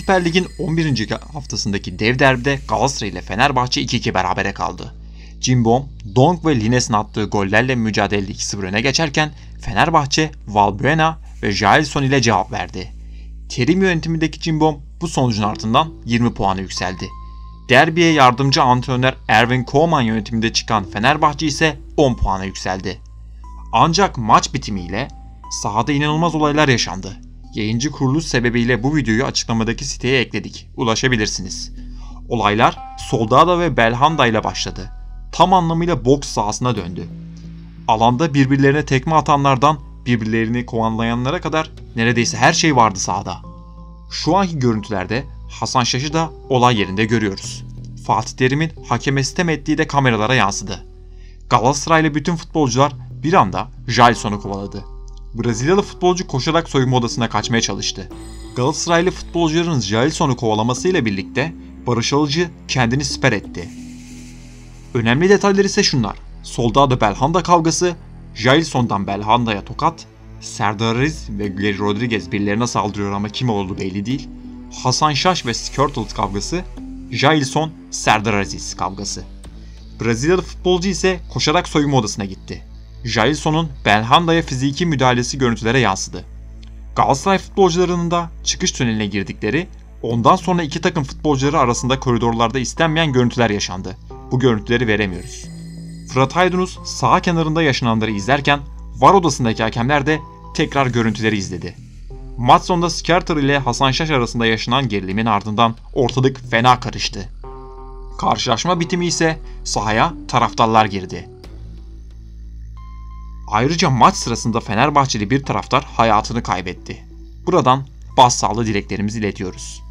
Süper Lig'in 11. haftasındaki dev derbide Galatasaray ile Fenerbahçe 2-2 berabere kaldı. Cimbom, Dong ve Lines'in attığı gollerle mücadelede 2-0 öne geçerken Fenerbahçe, Valbuena ve Jailson ile cevap verdi. Terim yönetimindeki Cimbom bu sonucun ardından 20 puanı yükseldi. Derbiye yardımcı antrenör Erwin Koeman yönetiminde çıkan Fenerbahçe ise 10 puana yükseldi. Ancak maç bitimiyle sahada inanılmaz olaylar yaşandı. Yayıncı kuruluş sebebiyle bu videoyu açıklamadaki siteye ekledik. Ulaşabilirsiniz. Olaylar Soldado ve Belhanda ile başladı. Tam anlamıyla boks sahasına döndü. Alanda birbirlerine tekme atanlardan birbirlerini kovanlayanlara kadar neredeyse her şey vardı sahada. Şu anki görüntülerde Hasan Şaş'ı da olay yerinde görüyoruz. Fatih Terim'in hakeme sitem ettiği de kameralara yansıdı. Galatasaraylı bütün futbolcular bir anda Jalson'u kovaladı. Brezilyalı futbolcu koşarak soyunma odasına kaçmaya çalıştı. Galatasaraylı futbolcuların Jalson'u kovalamasıyla birlikte Barış Alıcı kendini siper etti. Önemli detaylar ise şunlar. Soldado Belhanda kavgası, Jailson'dan Belhanda'ya tokat, Serdar Aziz ve Gary Rodriguez birilerine saldırıyor ama kim olduğu belli değil. Hasan Şaş ve Skirtle kavgası, Jailson Serdar Aziz kavgası. Brezilyalı futbolcu ise koşarak soyunma odasına gitti. Jailson'un Belhanda'ya fiziki müdahalesi görüntülere yansıdı. Galatasaray futbolcularının da çıkış tüneline girdikleri, ondan sonra iki takım futbolcuları arasında koridorlarda istenmeyen görüntüler yaşandı. Bu görüntüleri veremiyoruz. Fırat Aydınus sağ kenarında yaşananları izlerken VAR odasındaki hakemler de tekrar görüntüleri izledi. Maç sonunda Skerter ile Hasan Şaş arasında yaşanan gerilimin ardından ortalık fena karıştı. Karşılaşma bitimi ise sahaya taraftarlar girdi. Ayrıca maç sırasında Fenerbahçeli bir taraftar hayatını kaybetti. Buradan başsağlığı dileklerimizi iletiyoruz.